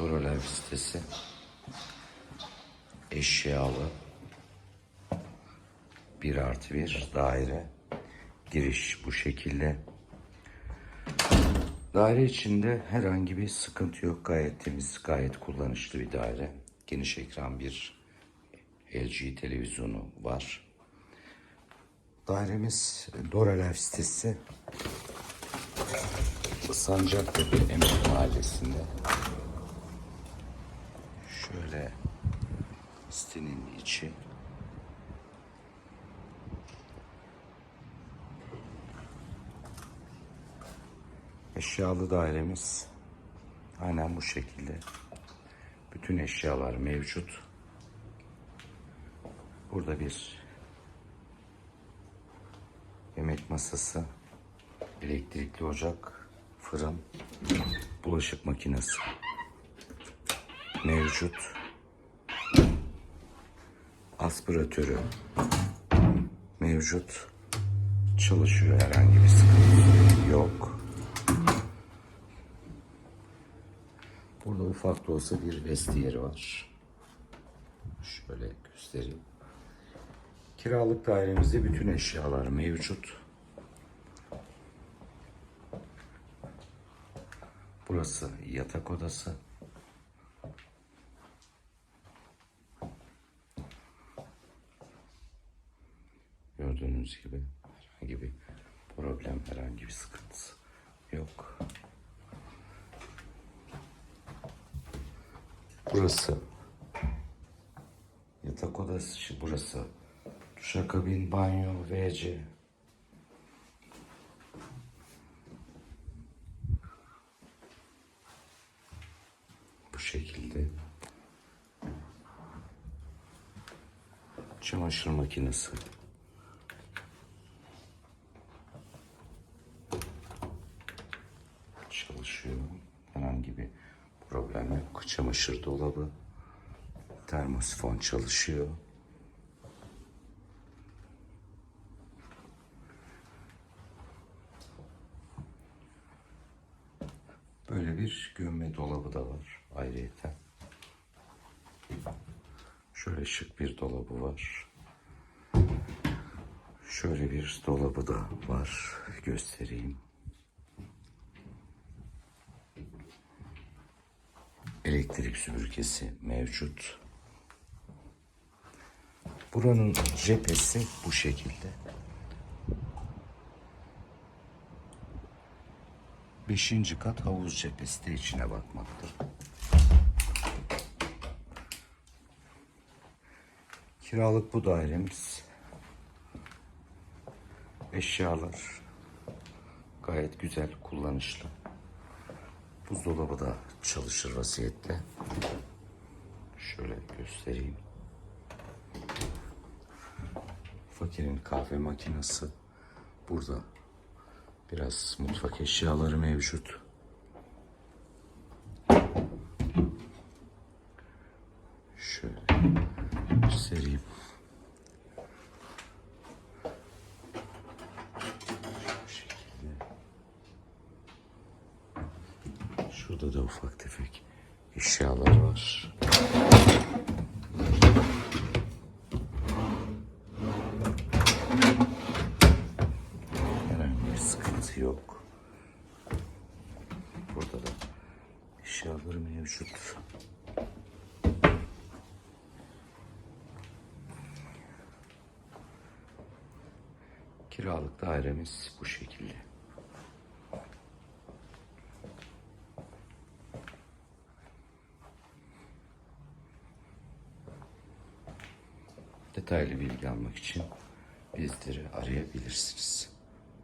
Dorolev sitesi. Eşyalı. Bir artı bir daire. Giriş bu şekilde. Daire içinde herhangi bir sıkıntı yok. Gayet temiz, gayet kullanışlı bir daire. Geniş ekran bir LG televizyonu var. Dairemiz Doralev sitesi. Sancaktepe Emek Mahallesi'nde. Şöyle sitenin içi. Eşyalı dairemiz aynen bu şekilde. Bütün eşyalar mevcut. Burada bir yemek masası, elektrikli ocak, fırın, bulaşık makinesi mevcut. Aspiratörü mevcut. Çalışıyor herhangi bir sıkıntı yok. Burada ufak da olsa bir vestiyeri var. Şöyle göstereyim. Kiralık dairemizde bütün eşyalar mevcut. Burası yatak odası. Gördüğünüz gibi herhangi bir problem, herhangi bir sıkıntısı yok. Burası yatak odası, burası duşakabin, banyo, WC. Bu şekilde. Çamaşır makinesi. Çalışıyor. Herhangi bir problem yok. Çamaşır dolabı. Termosifon çalışıyor. Böyle bir gömme dolabı da var ayrıyeten. Şöyle şık bir dolabı var. Şöyle bir dolabı da var. Göstereyim. Elektrik süpürgesi mevcut. Buranın cephesi bu şekilde. Beşinci kat havuz cephesi de içine bakmakta. Kiralık bu dairemiz. Eşyalar gayet güzel, kullanışlı. Buzdolabı da çalışır vaziyette. Şöyle göstereyim. Fakirin kahve makinesi burada. Biraz mutfak eşyaları mevcut. Şöyle göstereyim. Şu şekilde. Şurada da ufak tefek eşyalar var. Herhangi bir sıkıntı yok. Burada da eşyalar mevcut. Kiralık dairemiz bu şekilde. Detaylı bilgi almak için bizleri arayabilirsiniz.